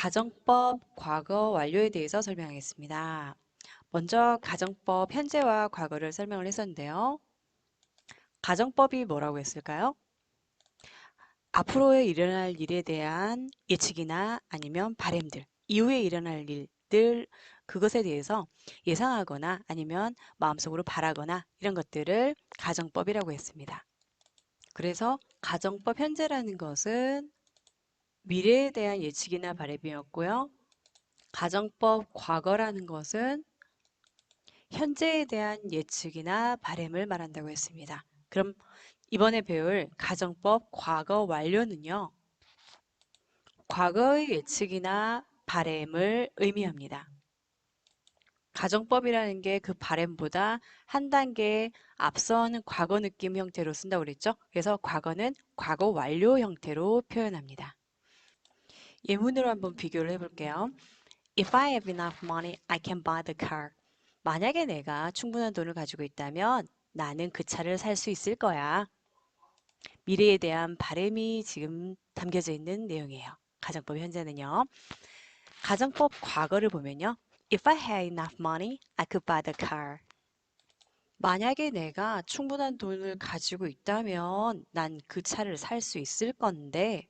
가정법 과거 완료에 대해서 설명하겠습니다. 먼저 가정법 현재와 과거를 설명을 했었는데요. 가정법이 뭐라고 했을까요? 앞으로에 일어날 일에 대한 예측이나 아니면 바램들, 이후에 일어날 일들, 그것에 대해서 예상하거나 아니면 마음속으로 바라거나 이런 것들을 가정법이라고 했습니다. 그래서 가정법 현재라는 것은 미래에 대한 예측이나 바램이었고요. 가정법 과거라는 것은 현재에 대한 예측이나 바램을 말한다고 했습니다. 그럼 이번에 배울 가정법 과거 완료는요. 과거의 예측이나 바램을 의미합니다. 가정법이라는 게 그 바램보다 한 단계 앞선 과거 느낌 형태로 쓴다고 그랬죠? 그래서 과거는 과거 완료 형태로 표현합니다. 예문으로 한번 비교를 해볼게요. If I have enough money, I can buy the car. 만약에 내가 충분한 돈을 가지고 있다면 나는 그 차를 살 수 있을 거야. 미래에 대한 바램이 지금 담겨져 있는 내용이에요. 가정법 현재는요. 가정법 과거를 보면요. If I had enough money, I could buy the car. 만약에 내가 충분한 돈을 가지고 있다면 난 그 차를 살 수 있을 건데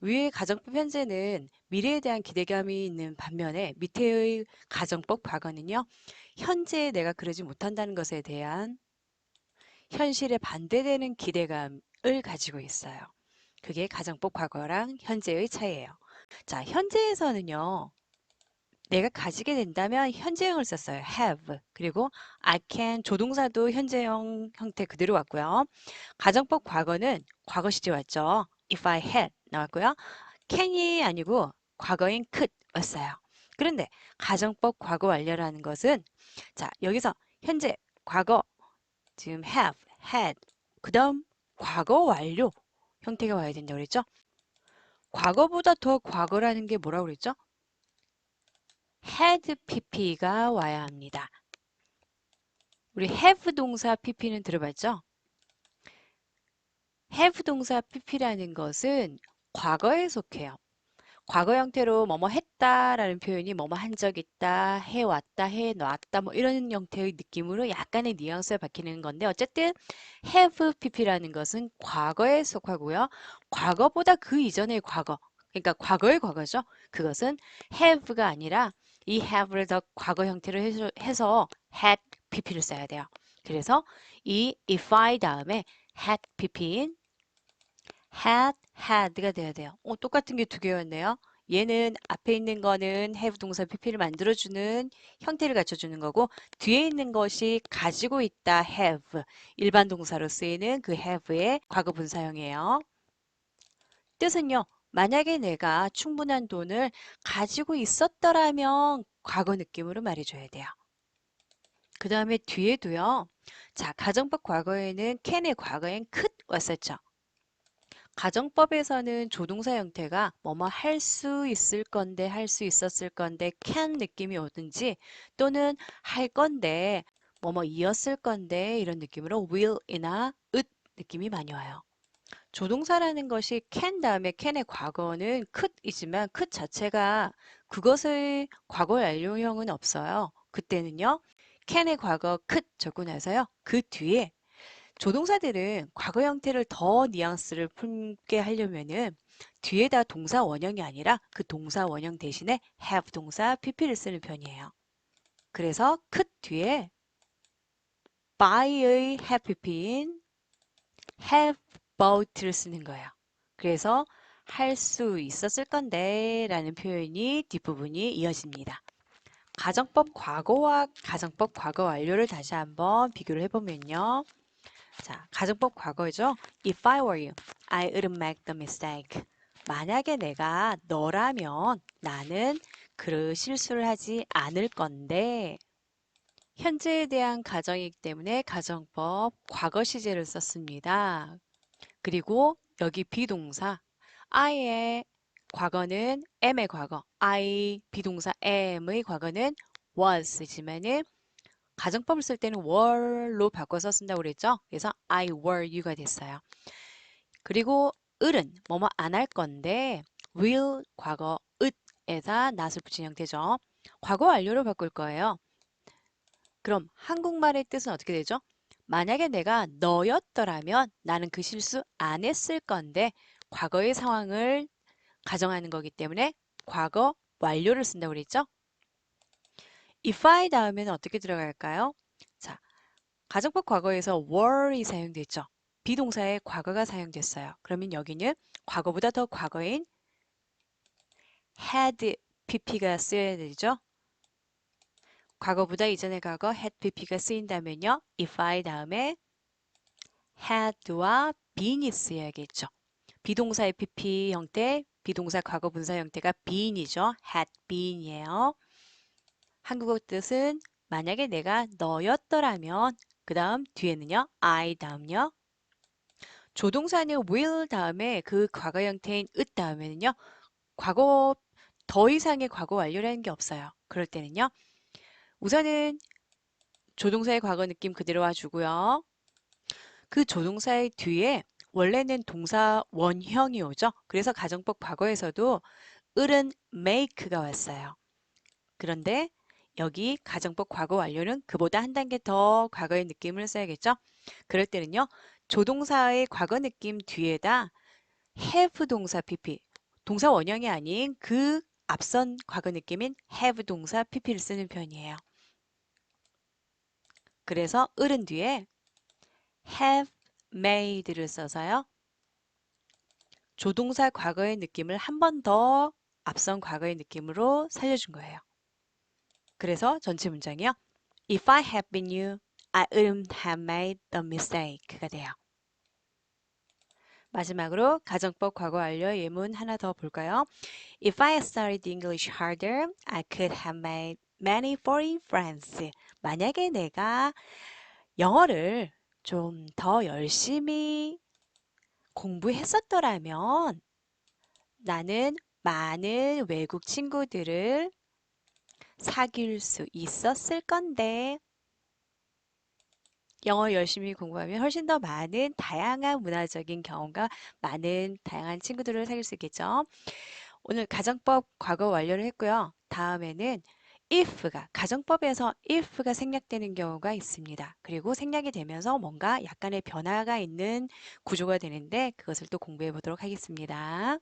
위의 가정법 현재는 미래에 대한 기대감이 있는 반면에 밑에의 가정법 과거는요. 현재에 내가 그러지 못한다는 것에 대한 현실에 반대되는 기대감을 가지고 있어요. 그게 가정법 과거랑 현재의 차이예요. 자, 현재에서는요. 내가 가지게 된다면 현재형을 썼어요. have. 그리고 I can 조동사도 현재형 형태 그대로 왔고요. 가정법 과거는 과거 시제 왔죠. if I had 나왔고요. can이 아니고 과거인 could 왔어요. 그런데 가정법 과거 완료라는 것은 자 여기서 현재 과거 지금 have, had 그 다음 과거 완료 형태가 와야 된다고 그랬죠? 과거보다 더 과거라는 게 뭐라고 그랬죠? had pp가 와야 합니다. 우리 have 동사 pp는 들어봤죠? have 동사 pp라는 것은 과거에 속해요. 과거 형태로 뭐뭐 했다라는 표현이 뭐뭐 한 적 있다, 해왔다, 해놨다 뭐 이런 형태의 느낌으로 약간의 뉘앙스가 바뀌는 건데 어쨌든 have pp라는 것은 과거에 속하고요. 과거보다 그 이전의 과거, 그러니까 과거의 과거죠. 그것은 have가 아니라 이 have를 더 과거 형태로 해서 had pp를 써야 돼요. 그래서 이 if I 다음에 had pp인 had, had가 돼야 돼요. 어, 똑같은 게 두 개였네요. 얘는 앞에 있는 거는 have 동사 pp를 만들어주는 형태를 갖춰주는 거고 뒤에 있는 것이 가지고 있다 have 일반 동사로 쓰이는 그 have의 과거 분사형이에요. 뜻은요. 만약에 내가 충분한 돈을 가지고 있었더라면 과거 느낌으로 말해줘야 돼요. 그 다음에 뒤에도요. 자, 가정법 과거에는 can의 과거엔 could 왔었죠. 가정법에서는 조동사 형태가 뭐뭐 할 수 있을 건데 할 수 있었을 건데 can 느낌이 오든지 또는 할 건데 뭐뭐 이었을 건데 이런 느낌으로 will이나 it 느낌이 많이 와요. 조동사라는 것이 can 다음에 can의 과거는 could이지만 could 자체가 그것의 과거 완료형은 없어요. 그때는요. can의 과거 could 적고 나서요. 그 뒤에 조동사들은 과거 형태를 더 뉘앙스를 품게 하려면은 뒤에다 동사 원형이 아니라 그 동사 원형 대신에 have 동사 pp를 쓰는 편이에요. 그래서 could 뒤에 by의 have pp인 have bout를 쓰는 거예요. 그래서 할 수 있었을 건데 라는 표현이 뒷부분이 이어집니다. 가정법 과거와 가정법 과거 완료를 다시 한번 비교를 해보면요. 자, 가정법 과거죠. If I were you, I wouldn't make the mistake. 만약에 내가 너라면 나는 그 실수를 하지 않을 건데 현재에 대한 가정이기 때문에 가정법 과거 시제를 썼습니다. 그리고 여기 비동사 I의 과거는 am의 과거, I 비동사 am의 과거는 was지만은 가정법을 쓸 때는 were로 바꿔서 쓴다고 그랬죠? 그래서 I were you가 됐어요. 그리고 을은 뭐뭐 안 할 건데 will 과거 it 에다 not을 붙인 형태죠. 과거 완료로 바꿀 거예요. 그럼 한국말의 뜻은 어떻게 되죠? 만약에 내가 너였더라면 나는 그 실수 안 했을 건데 과거의 상황을 가정하는 거기 때문에 과거 완료를 쓴다고 그랬죠? If I 다음에는 어떻게 들어갈까요? 자, 가정법 과거에서 were이 사용됐죠. 비동사의 과거가 사용됐어요. 그러면 여기는 과거보다 더 과거인 had pp가 쓰여야 되죠. 과거보다 이전의 과거 had pp가 쓰인다면요. if I 다음에 had와 been이 쓰여야겠죠. 비동사의 pp 형태, 비동사 과거 분사 형태가 been이죠. had been이에요. 한국어 뜻은 만약에 내가 너였더라면 그 다음 뒤에는요. I 다음요. 조동사는 will 다음에 그 과거 형태인 it 다음에는요. 과거 더 이상의 과거 완료라는 게 없어요. 그럴 때는요. 우선은 조동사의 과거 느낌 그대로 와주고요. 그 조동사의 뒤에 원래는 동사 원형이 오죠. 그래서 가정법 과거에서도 을은 make가 왔어요. 그런데 여기 가정법 과거 완료는 그보다 한 단계 더 과거의 느낌을 써야겠죠. 그럴 때는요. 조동사의 과거 느낌 뒤에다 have 동사 pp 동사 원형이 아닌 그 앞선 과거 느낌인 have 동사 pp를 쓰는 편이에요. 그래서 을은 뒤에 have made를 써서요. 조동사 과거의 느낌을 한 번 더 앞선 과거의 느낌으로 살려준 거예요. 그래서 전체 문장이요. If I had been you, I wouldn't have made the mistake가 돼요. 마지막으로 가정법 과거 완료 예문 하나 더 볼까요? If I had studied English harder, I could have made many foreign friends. 만약에 내가 영어를 좀 더 열심히 공부했었더라면 나는 많은 외국 친구들을 사귈 수 있었을 건데 영어 열심히 공부하면 훨씬 더 많은 다양한 문화적인 경험과 많은 다양한 친구들을 사귈 수 있겠죠. 오늘 가정법 과거 완료를 했고요. 다음에는 if가 가정법에서 if가 생략되는 경우가 있습니다. 그리고 생략이 되면서 뭔가 약간의 변화가 있는 구조가 되는데 그것을 또 공부해 보도록 하겠습니다.